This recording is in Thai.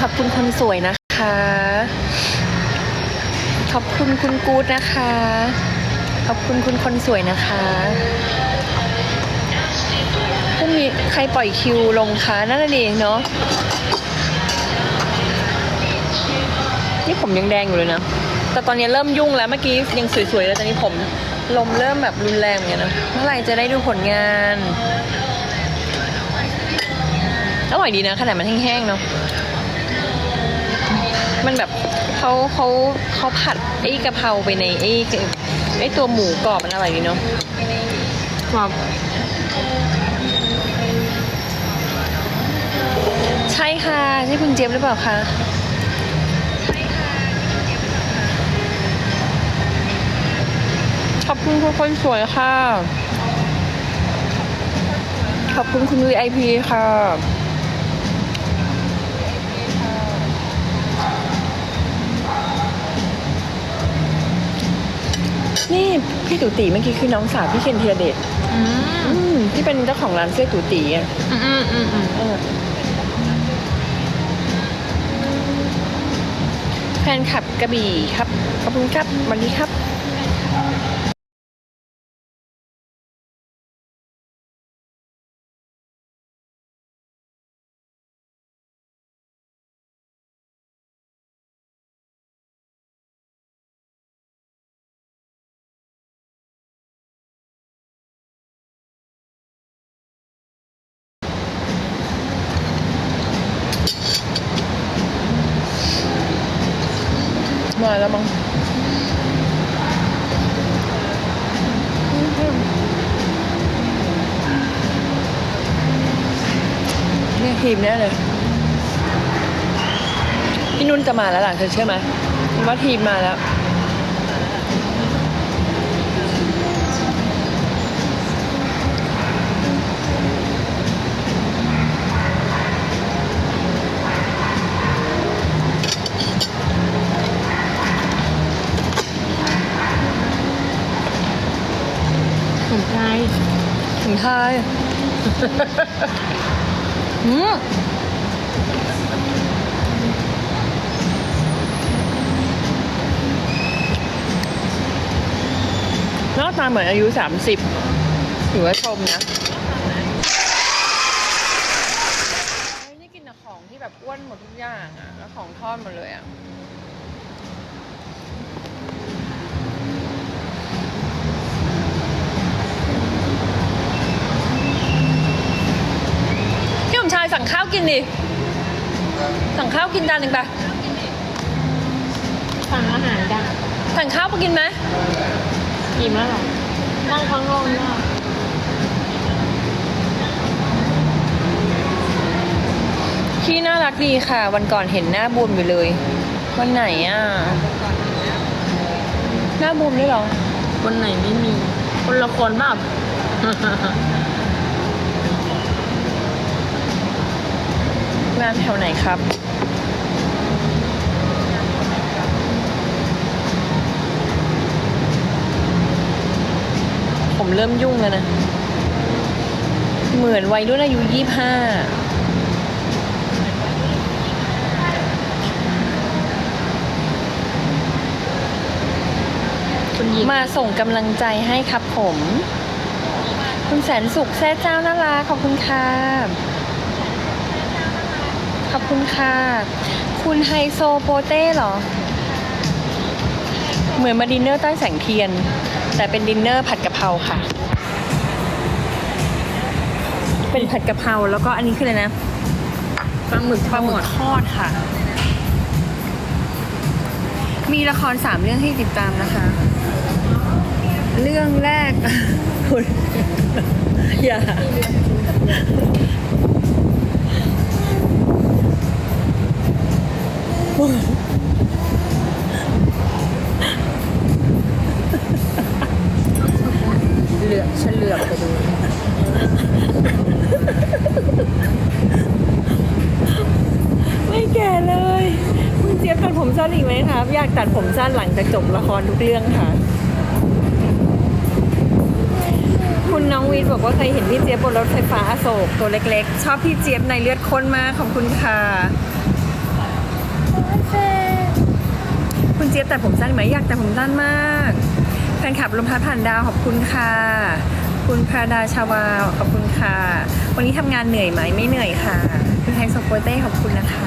ขอบคุณคนสวยนะคะ ขอบคุณคุณกู๊ดนะคะ ขอบคุณคุณคนสวยนะคะพรุ่งนี้ใครปล่อยคิวลงคะนั่นน่ะเองเนาะนี่ผมยังแดงอยู่เลยนะ แต่ตอนนี้เริ่มยุ่งแล้วเมื่อกี้ยังสวยๆเลยตอนนี้ผมลมเริ่มแบบรุนแรงเหมือนกันนะ เมื่อไหร่จะได้ดูผลงาน อร่อยดีนะขนาดมันแห้งๆเนาะ มันแบบเขาเขาเขาผัดไอ้กะเพราไปในไอ้ไอ้ตัวหมูกรอบมันอร่อยดีเนาะครับใช่ค่ะใช่คุณเจี๊ยบหรือเปล่าคะขอบคุณคุณคนสวยค่ะ ขอบคุณคุณ VIP ค่ะ ตู่ตีเมื่อกี้คือน้องสาวพี่เคนธีรเดชอืมอืมที่เป็นเจ้าของร้านเสื้อตู่ตีอะอืมอืมอืมอืมเออแฟนขับกระบี่ครับขอบคุณครับวันนี้ครับ มาแล้วมั้งเนี่ยทีมแน่เลย พี่นุ่นจะมาแล้วหลังเธอเชื่อไหมว่าทีมมาแล้ว ถึงไทยอืมหน้าตาเหมือนอายุสามสิบถือว่าชมนะนี่กินแต่ของที่แบบอ้วนหมดทุกอย่างอะแล้วของทอดหมดเลยอะพี่ผมชายสั่งข้าว กินดิสั่งข้าวกินจานหนึ่งปะสั่งอาหารจ้ะสั่งข้าวมากินไหมอิ่มแล้วเหรอนั่งข้างนอกเนี่ยพี่น่ารักดีค่ะ วันก่อนเห็นหน้าบวมอยู่เลย วันไหนอะ หน้าบวมด้วยเหรอ คนไหนไม่มี คนละคนแบบ งานแถวไหนครับ ผมเริ่มยุ่งแล้วนะ เหมือนวัยรุ่นอายุยี่ห้าคุณหญิงมาส่งกำลังใจให้ครับผม คุณแสนสุขแซ่เจ้าน่ารักขอบคุณค่ะ ขอบคุณค่ะ คุณไฮโซโปเต้เหรอ เหมือนมาดินเนอร์ใต้แสงเทียน แต่เป็นดินเนอร์ผัดกะเพราค่ะ เป็นผัดกะเพราแล้วก็อันนี้คืออะไรนะปลาหมึกปลาหมึกทอดค่ะ มีละครสามเรื่องให้ติดตามนะคะ เรื่องแรกคุณอย่า เหลือบฉันเหลือบไปดู ไม่แก่เลยคุณเจี๊ยบตัดผมสั้นอีกไหมครับอยากตัดผมสั้นหลังจากจบละครทุกเรื่องค่ะ คุณน้องวีดบอกว่าเคยเห็นพี่เจี๊ยบบนรถไฟฟ้าอโศกตัวเล็กๆ ชอบพี่เจี๊ยบในเลือดข้นมากขอบคุณค่ะ เจี๊ยบแต่ผมสั้นไหมอยากแต่ผมสั้นมากแฟนคลับลมพัดผ่านดาวขอบคุณค่ะ คุณพราดาชาวาขอบคุณค่ะ วันนี้ทำงานเหนื่อยไหมไม่เหนื่อยค่ะคุณไฮโซโปเต้ขอบคุณนะคะ